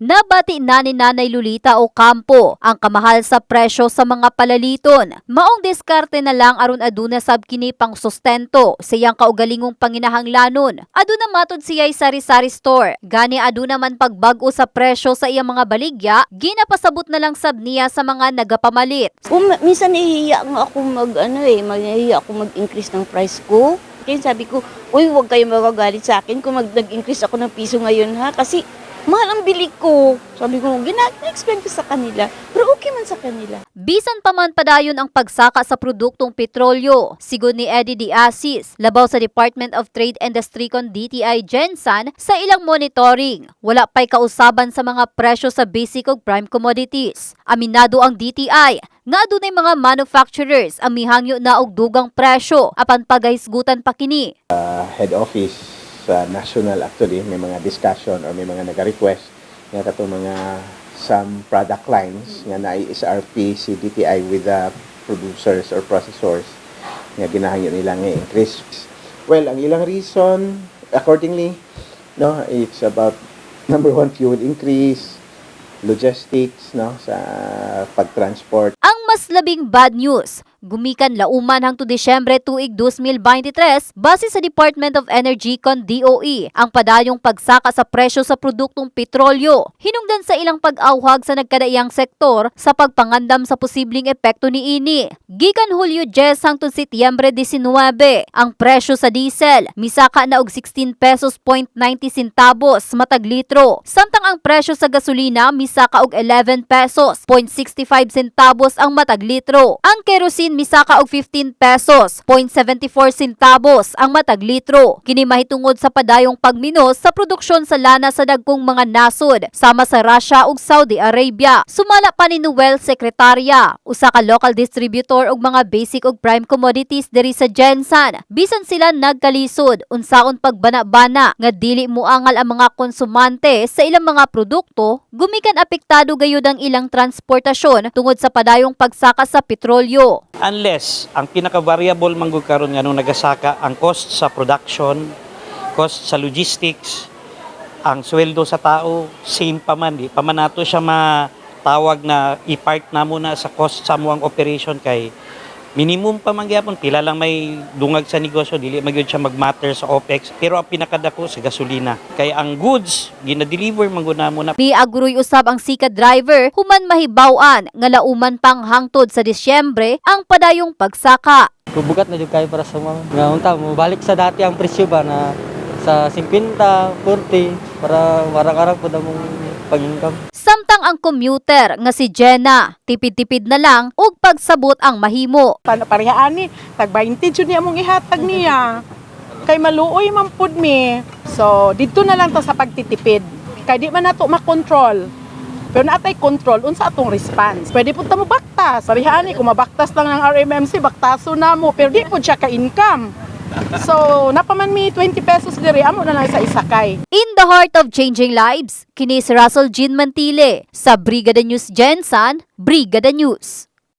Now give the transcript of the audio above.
Nabati na ni Nanay Lolita o Campo ang kamahal sa presyo sa mga palaliton. Maong diskarte na lang aron aduna sab kini pang sustento sa iyang kaugalingong panginahanglanon. Aduna matod siya'y sari-sari store. Gani aduna man pagbag-o sa presyo sa iyang mga baligya, ginapasabot na lang sab niya sa mga nagapamalit. Ma- minsan nahihiya nga ako mag, ano eh, nahihiya ako mag-increase ng price ko. Kaya sabi ko, uy, huwag kayo magagalit sa akin kung mag- nag-increase ako ng piso ngayon ha. Kasi mahal ang bili ko. Sabi ko, gina-explain ko sa kanila. Pero okay man sa kanila. Bisan pa man padayon ang pagsaka sa produktong petrolyo, sigod ni Eddie Diasis, labaw sa Department of Trade and Industry kon DTI Gensan sa ilang monitoring. Wala pa'y kausaban sa mga presyo sa basic ug prime commodities. Aminado ang DTI nga adunay mga manufacturers ang mihangyo na og dugang presyo apan pagahisgutan pa kini. head office sa national actually may mga discussion or may mga nag-request nga kato mga some product lines nga na SRP si DTI with the producers or processors nga ginahangyo nila nga increase. Well, ang ilang reason accordingly no it's about number one fuel increase logistics no sa pagtransport Ang mas labing bad news, gumikan lauman hangtod Disyembre tuig 2023 base sa Department of Energy kon DOE ang padayong pagsaka sa presyo sa produktong petrolyo. Hinungdan sa ilang pag-awhag sa nagkadaiyang sektor sa pagpangandam sa posibleng epekto ni ini. Gikan Hulyo 10 hangtod Setyembre 19, ang presyo sa diesel misaka na og 16 pesos point 90 centavos matag litro, samtang ang presyo sa gasolina misaka og 11 pesos point 65 centavos ang matag litro. Ang kerosene misaka og 15 pesos point 74 centavos ang matag litro. Kini mahitungod sa padayong pagminos sa produksyon sa lana sa dagkong mga nasod sama sa Russia ug Saudi Arabia. Sumala pa ni Noel Secretaria, usa ka local distributor og mga basic ug prime commodities diri sa Gensan. Bisan sila nagkalisod unsaon pagbana-bana nga dili muangal ang mga konsumante sa ilang mga produkto, gumikan apektado gayud ang ilang transportasyon tungod sa padayong pagsaka sa petrolyo. Unless ang pinaka-variable manggod karon nga nung nagasaka ang cost sa production, cost sa logistics, ang sweldo sa tao same pa man di pa man nato siya matawag na i-part na muna sa cost sa muang operation kay minimum pa man gyapon pila lang may dungag sa negosyo dili magyud siya mag-matter sa OPEX pero ang pinakadako sa gasolina kay ang goods gina-deliver manggod na muna Miaguroy usab ang sika driver human mahibaw-an nga lauman pang hangtod sa Disyembre ang padayong pagsaka. Kubugat na jud kayo para sa mga nga unta mo balik sa dati ang presyo ba na sa 50, 40 para warang-arang po na mong pag-income. Samtang ang commuter nga si Jenna, tipid-tipid na lang ug pagsabot ang mahimo. Paano parehaan ni tag 20 jud niya mong ihatag niya. Kay maluoy man pud mi. So dito na lang to sa pagtitipid. Kay di man nato makontrol. Pero natay control unsa atong response. Pwede pud ta mo baktas. Parehaan ni kung mabaktas lang ng RMMC, baktaso na mo pero di pud siya ka income. So, napaman mi 20 pesos diri amo na lang sa isakay. In the heart of changing lives, kini si Russell Jean Mantile sa Brigada News Gensan, Brigada News.